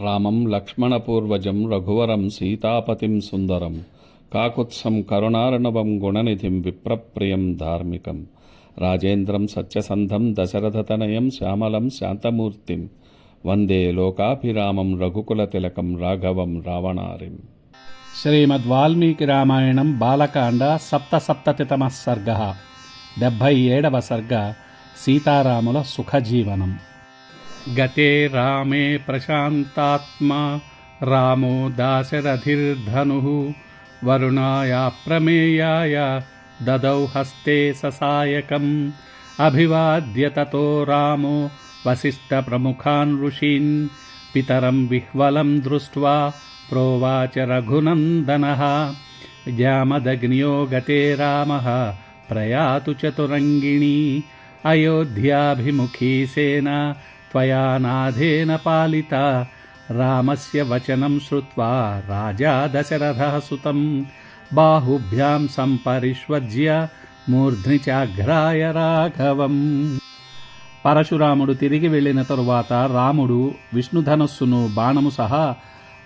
రామం లక్ష్మణపూర్వజం రఘువరం సీతాపతిం సుందరం కాకుత్సం కరుణార్ణవం గుణనిధిం విప్రప్రియం ధార్మికం రాజేంద్రం సత్యసంధం దశరథతనయం శ్యామలం శాంతమూర్తిం వందే లోకాభిరామం రఘుకుల తిలకం రాఘవం రావణారిం. శ్రీమద్వాల్మీకి రామాయణం బాలకాండ సప్తసప్తతితమ సర్గ డెబ్భై ఏడవ సర్గ సీతారాముల సుఖజీవనం. गते रामे प्रशान्तात्मा रामो दाशरथिर्धनुः वरुणाया प्रमेयाय ददौ हस्ते ससायकम्। अभिवाद्य ततो रामो वसिष्ठप्रमुखान् ऋषीन् पितरं विह्वलं दृष्ट्वा प्रोवाच रघुनन्दनः। ज्ञामदग्न्यो गते रामः प्रयातु चतुरङ्गिणी अयोध्याभिमुखी सेना त्वया नाथेन पालिता रामस्य वचनं श्रुत्वा राजा दशरथः सुतं बाहुभ्यां सम्परिष्वज्य మూర్ధ్ని చాఘ్రాయ రాఘవం పరశురాముడు తిరిగి వెళ్ళిన తరువాత రాముడు విష్ణుధనస్సును బాణము సహా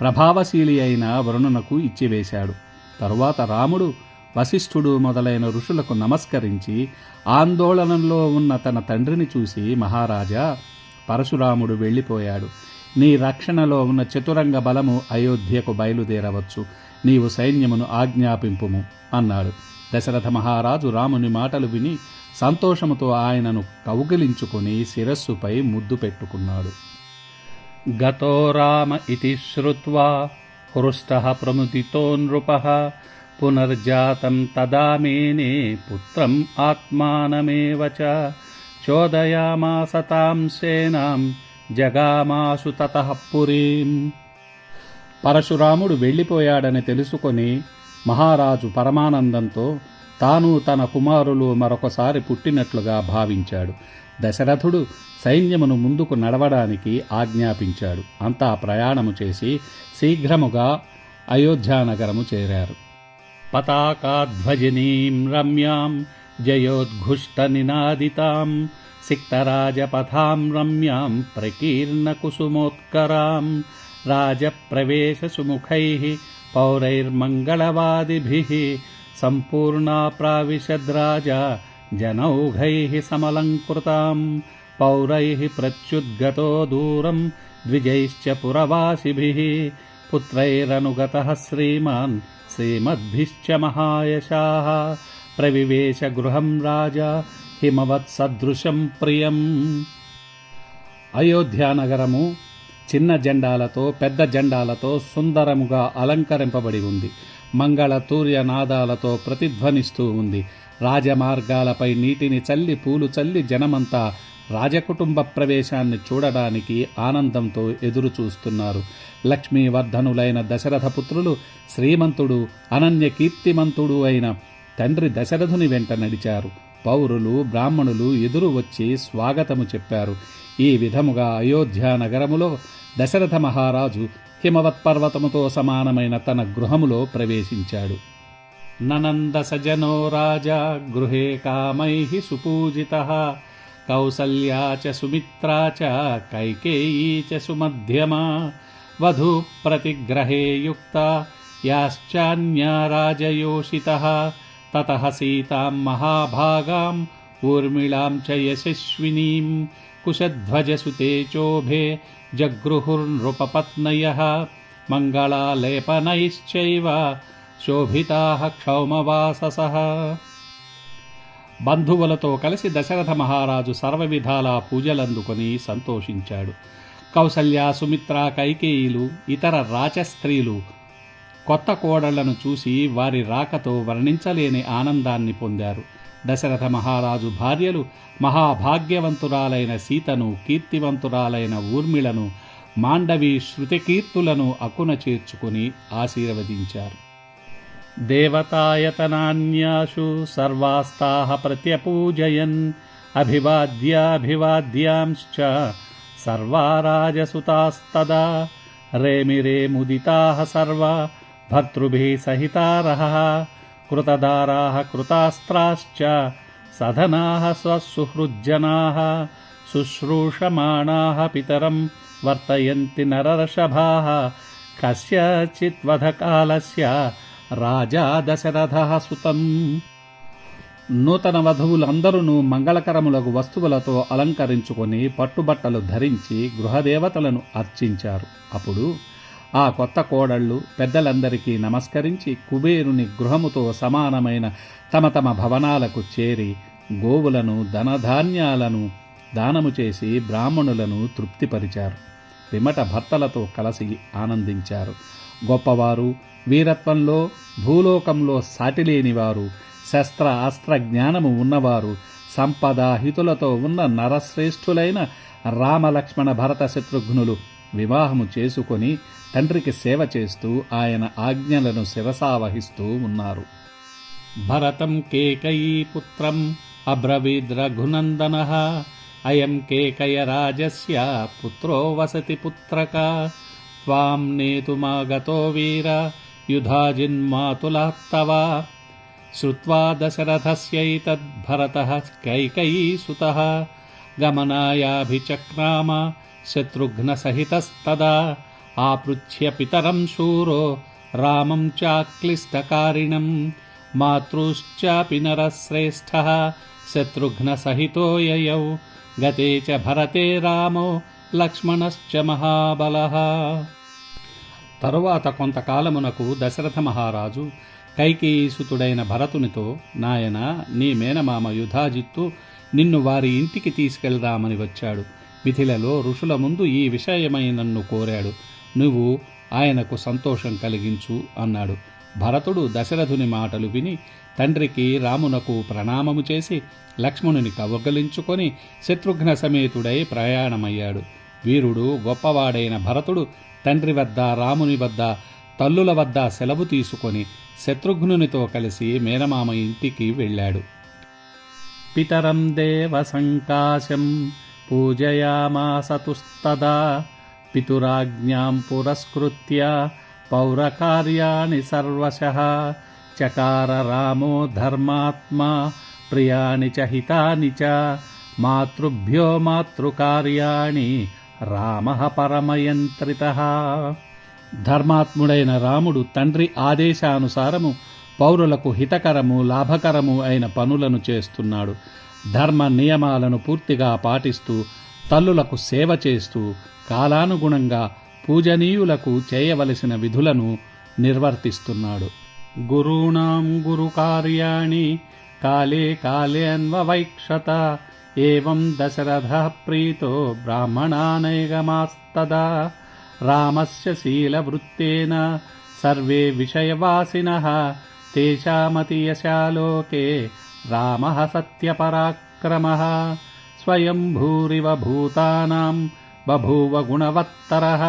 ప్రభావశీలి అయిన వరుణునకు ఇచ్చివేశాడు తరువాత రాముడు వశిష్ఠుడు మొదలైన ఋషులకు నమస్కరించి ఆందోళనలో ఉన్న తన తండ్రిని చూసి మహారాజా పరశురాముడు వెళ్ళిపోయాడు. నీ రక్షణలో ఉన్న చతురంగ బలము అయోధ్యకు బయలుదేరవచ్చు. నీవు సైన్యమును ఆజ్ఞాపింపుము అన్నాడు. దశరథ మహారాజు రాముని మాటలు విని సంతోషముతో ఆయనను కౌగిలించుకుని శిరస్సుపై ముద్దు పెట్టుకున్నాడు. గతో రామ ఇతి శ్రుత్వా హృష్ట ప్రముదితో నృప పునర్జాతం తదా మేనే పుత్రం ఆత్మానమేవ చ చోదయామాస తాం సేనాం జగామాసు తతః పురీం పరశురాముడు వెళ్ళిపోయాడని తెలుసుకొని మహారాజు పరమానందంతో తాను తన కుమారులు మరొకసారి పుట్టినట్లుగా భావించాడు. దశరథుడు సైన్యమును ముందుకు నడవడానికి ఆజ్ఞాపించాడు. అంతా ప్రయాణము చేసి శీఘ్రముగా అయోధ్యానగరము చేరారు. పతాకాధ్వజినీం రమ్యాం जयोद्घुष्ट निनादिताम् सिक्तराजपथाम् रम्याम् प्रकीर्ण कुसुमोत्कराम् पौरैर्मङ्गलवादिभिः सम्पूर्णा प्राविशद्राजा जनौघैः समलङ्कृताम् पौरैः प्रत्युद्गतो दूरम् द्विजैश्च पुरवासिभिः पुत्रैरनुगतः श्रीमान् श्रीमद्भिश्च महायशाः प्रविवेश गृहम् राजा హిమవత్సదృశం ప్రియం అయోధ్యానగరము చిన్న జెండాలతో పెద్ద జెండాలతో సుందరముగా అలంకరింపబడి ఉంది మంగళ తూర్య నాదాలతో ప్రతిధ్వనిస్తూ ఉంది రాజమార్గాలపై నీటిని చల్లి పూలు చల్లి జనమంతా రాజకుటుంబ ప్రవేశాన్ని చూడడానికి ఆనందంతో ఎదురు చూస్తున్నారు లక్ష్మీవర్ధనులైన దశరథ పుత్రులు శ్రీమంతుడు అనన్య కీర్తిమంతుడు అయిన తండ్రి దశరథుని వెంట నడిచారు. పౌరులు బ్రాహ్మణులు ఎదురు వచ్చి స్వాగతము చెప్పారు. ఈ విధముగా అయోధ్య నగరములో దశరథ మహారాజు హిమవత్ పర్వతముతో సమానమైన తన గృహములో ప్రవేశించాడు. ననంద సజనో రాజా గృహే కామై సుపూజిత కౌసల్యా చ సుమిత్రా చ కైకేయీ చ సుమధ్యమా వధూ ప్రతిగ్రహే యుక్త యాశ్చాన్యా రాజయోషిత తతః సీతాం మహాభాగాం ఊర్మిళాం చ యశస్వినీం కుశధ్వజసుతే చోభే జగృహుర్నృపపత్నయः మంగళాలేపనైశ్చైవ శోభితాः క్షౌమవాససः బంధువులతో కలిసి దశరథ మహారాజు సర్వవిధాల పూజలందుకొని సంతోషించాడు. కౌసల్య సుమిత్ర కైకేయిలు ఇతర రాచస్త్రీలు కొత్త కోడళ్ళను చూసి వారి రాకతో వర్ణించలేని ఆనందాన్ని పొందారు. దశరథ మహారాజు భార్యలు మహాభాగ్యవంతురాలైన సీతను కీర్తివంతురాలైన ఊర్మిళను మాండవి శృతికీర్తులను అకున చేర్చుకుని ఆశీర్వదించారు. దేవతాయతనాన్యాషు సర్వాస్తాహ ప్రత్యపూజయన్ అభివాద్యాభివాద్యాంశ్చ సర్వారాజసుతాస్తదా రేమి రేముదితా సర్వా भर्तृभिः सहितारः कृतदाराः कृतास्त्राश्च सधनाः स्वसुहृज्जनाः शुश्रूषमाणाः पितरम् వర్తయంతి నరర్షభాः కస్యచిద్వధకాలస్య రాజా దశరథ సుతం నూతన వధువులందరూ మంగళకరములకు వస్తువులతో అలంకరించుకొని పట్టుబట్టలు ధరించి గృహదేవతలను అర్చించారు అప్పుడు ఆ కొత్త కోడళ్ళు పెద్దలందరికీ నమస్కరించి కుబేరుని గృహముతో సమానమైన తమ తమ భవనాలకు చేరి గోవులను ధనధాన్యాలను దానము చేసి బ్రాహ్మణులను తృప్తిపరిచారు. పిమట భర్తలతో కలిసి ఆనందించారు. గొప్పవారు వీరత్వంలో భూలోకంలో సాటిలేనివారు శస్త్ర అస్త్ర జ్ఞానము ఉన్నవారు సంపద హితులతో ఉన్న నరశ్రేష్ఠులైన రామలక్ష్మణ భరత శత్రుఘ్నులు వివాహము చేసుకొని తండ్రికి సేవ చేస్తూ ఆయన ఆజ్ఞలను శిరసావహిస్తూ ఉన్నారు భరతం కేకయీపుత్రం అబ్రవీద్ రఘునందన అయం కేకయ రాజస్య పుత్రో వసతి పుత్రక త్వాం నేతుమాగతో వీర యుధాజిన్మాతులాత్తవ శ్రుత్వా దశరథస్యైతద్భరతः कैकयीसुतः गमनायाभिचक्राम शत्रुघ्नसहितस्तदा आपृच्छ्य पितरं शूरो रामं चाक्लिष्टकारिणं मातृश्चापि नरश्रेष्ठः शत्रुघ्नसहितो ययौ गते च भरते रामो లక్ష్మణశ్చ మహాబలః తరువాత కొంతకాలమునకు దశరథ మహారాజు కైకేయీసుతుడైన భరతునితో నాయన నీ మేనమామ యుధాజిత్తు నిన్ను వారి ఇంటికి తీసుకెళ్దామని వచ్చాడు మిథిలలో ఋషుల ముందు ఈ విషయమై నన్ను కోరాడు నువ్వు ఆయనకు సంతోషం కలిగించు అన్నాడు. భరతుడు దశరథుని మాటలు విని తండ్రికి రామునకు ప్రణామము చేసి లక్ష్మణుని కవగలించుకొని శత్రుఘ్న సమేతుడై ప్రయాణమయ్యాడు. వీరుడు గొప్పవాడైన భరతుడు తండ్రి వద్ద రాముని వద్ద తల్లుల వద్ద సెలవు తీసుకొని శత్రుఘ్నునితో కలిసి మేనమామ ఇంటికి వెళ్ళాడు. పితరం దేవ సంకాశం పూజయామాసతుస్తదా పితురాజ్ఞాం పురస్కృత్య పౌరకార్యాణి సర్వశః చకార రామో ధర్మాత్మా ప్రియాణి చ హితాని చ మాతృభ్యో మాతృకార్యాణి రామ పరమయంత్రిత ధర్మాత్ముడైన రాముడు తండ్రి ఆదేశానుసారము పౌరులకు హితకరము లాభకరము అయిన పనులను చేస్తున్నాడు. ధర్మ నియమాలను పూర్తిగా పాటిస్తూ తల్లులకు సేవ చేస్తూ కాలానుగుణంగా పూజనీయులకు చేయవలసిన విధులను నిర్వర్తిస్తున్నాడు. గురూణాం గురు కార్యాణి కాలే కాలే అన్వవైక్షత ఏం దశరథ ప్రీతో బ్రాహ్మణానైగమాస్తదా రామస్య శీలవృత్తేన సర్వే విషయవాసిన తేషామతి యశాలోకే రామ సత్యపరాక్రమ. స్వయం భూరివ భూతానాం బభూవ గుణవత్తరः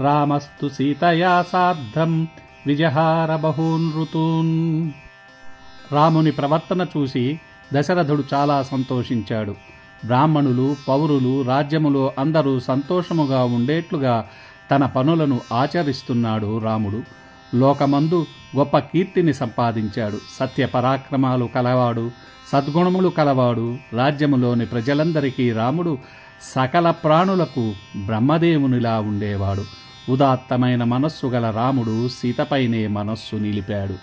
రామస్తు సీతయా సార్ధం విజహార బహూన్ ఋతూన్ రాముని ప్రవర్తన చూసి దశరథుడు చాలా సంతోషించాడు। బ్రాహ్మణులు పౌరులు రాజ్యములో అందరూ సంతోషముగా ఉండేట్లుగా తన పనులను ఆచరిస్తున్నాడు రాముడు। లోకమందు గొప్ప కీర్తిని సంపాదించాడు. సత్య పరాక్రమాలు కలవాడు సద్గుణములు కలవాడు రాజ్యములోని ప్రజలందరికీ రాముడు సకల ప్రాణులకు బ్రహ్మదేవునిలా ఉండేవాడు. ఉదాత్తమైన మనస్సు గల రాముడు సీతపైనే మనస్సు నిలిపాడు.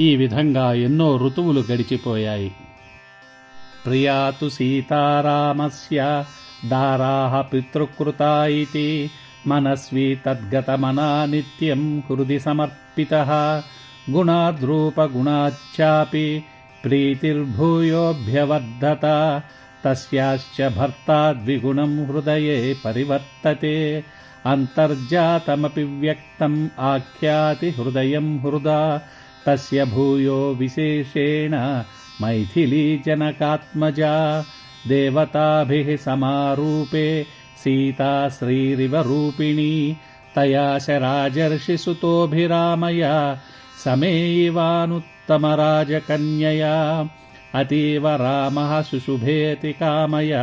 ఈ విధంగా ఎన్నో ఋతువులు గడిచిపోయాయి. ప్రియాతు సీతారామస్య దారాహ పితృకృత ఇతి मनस्वी तद्गतमना नित्यं हृदि समर्पितः गुणाद्रूपगुणाच्चापि प्रीतिर्भूयोऽभ्यवर्धता तस्याश्च भर्ता द्विगुणं हृदये परिवर्तते अन्तर्जातमपि व्यक्तम् आख्याति हृदयं हृदा तस्य भूयो विशेषेण मैथिलीजनकात्मजा देवताभिः समारूपे సమారూపే సీతా శ్రీరివ రూపిణీ తయా శరాజర్షిసుతోభిరామయ సమేయివానుత్తమరాజకన్యయా అతీవ రామः శుశుభేతి కామయ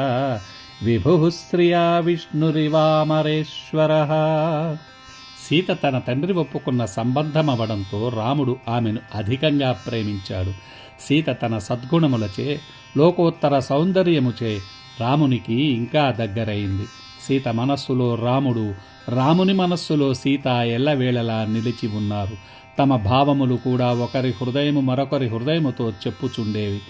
విభు శ్రియా విష్ణురివామరేశ్వర సీత తన తండ్రి ఒప్పుకున్న సంబంధమవడంతో రాముడు ఆమెను అధికంగా ప్రేమించాడు. సీత తన సద్గుణములచే లోకోత్తర సౌందర్యముచే రామునికి ఇంకా దగ్గరైంది. సీత మనస్సులో రాముడు రాముని మనస్సులో సీత ఎల్లవేళలా నిలిచి ఉన్నారు. తమ భావములు కూడా ఒకరి హృదయము మరొకరి హృదయముతో చెప్పుచుండేవి.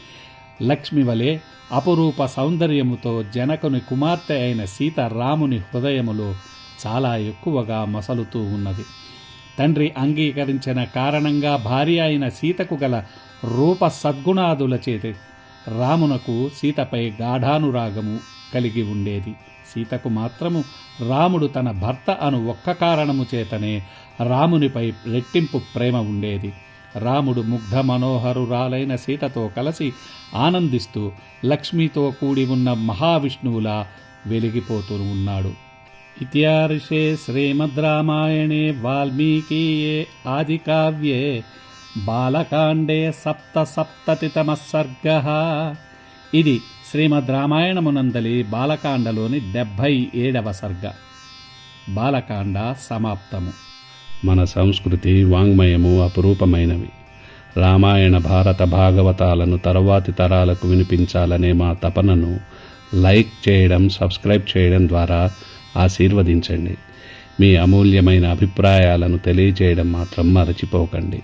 లక్ష్మి వలె అపురూప సౌందర్యముతో జనకుని కుమార్తె అయిన సీత రాముని హృదయములో చాలా ఎక్కువగా మసలుతూ ఉన్నది. తండ్రి అంగీకరించిన కారణంగా భార్య అయిన సీతకు గల రూప సద్గుణాదుల చేతి రామునకు సీతపై గాఢానురాగము కలిగి ఉండేది. సీతకు మాత్రము రాముడు తన భర్త అను ఒక్క కారణము చేతనే రామునిపై రెట్టింపు ప్రేమ ఉండేది. రాముడు ముగ్ధ మనోహరురాలైన సీతతో కలిసి ఆనందిస్తూ లక్ష్మితో కూడి ఉన్న మహావిష్ణువులా వెలిగిపోతూ ఉన్నాడు. ఇత్యార్షే శ్రీమద్ రామాయణే వాల్మీకీయే ఆదికావ్యే బాలకాండే సప్త సప్తతితమ సర్గ. ఇది శ్రీమద్ రామాయణమునందలి బాలకాండలోని డెబ్భై ఏడవ సర్గ. బాలకాండ సమాప్తము. మన సంస్కృతి వాంగ్మయము అపురూపమైనవి. రామాయణ భారత భాగవతాలను తరువాతి తరాలకు వినిపించాలనే మా తపనను లైక్ చేయడం సబ్స్క్రైబ్ చేయడం ద్వారా ఆశీర్వదించండి. మీ అమూల్యమైన అభిప్రాయాలను తెలియజేయడం మాత్రం మరచిపోకండి.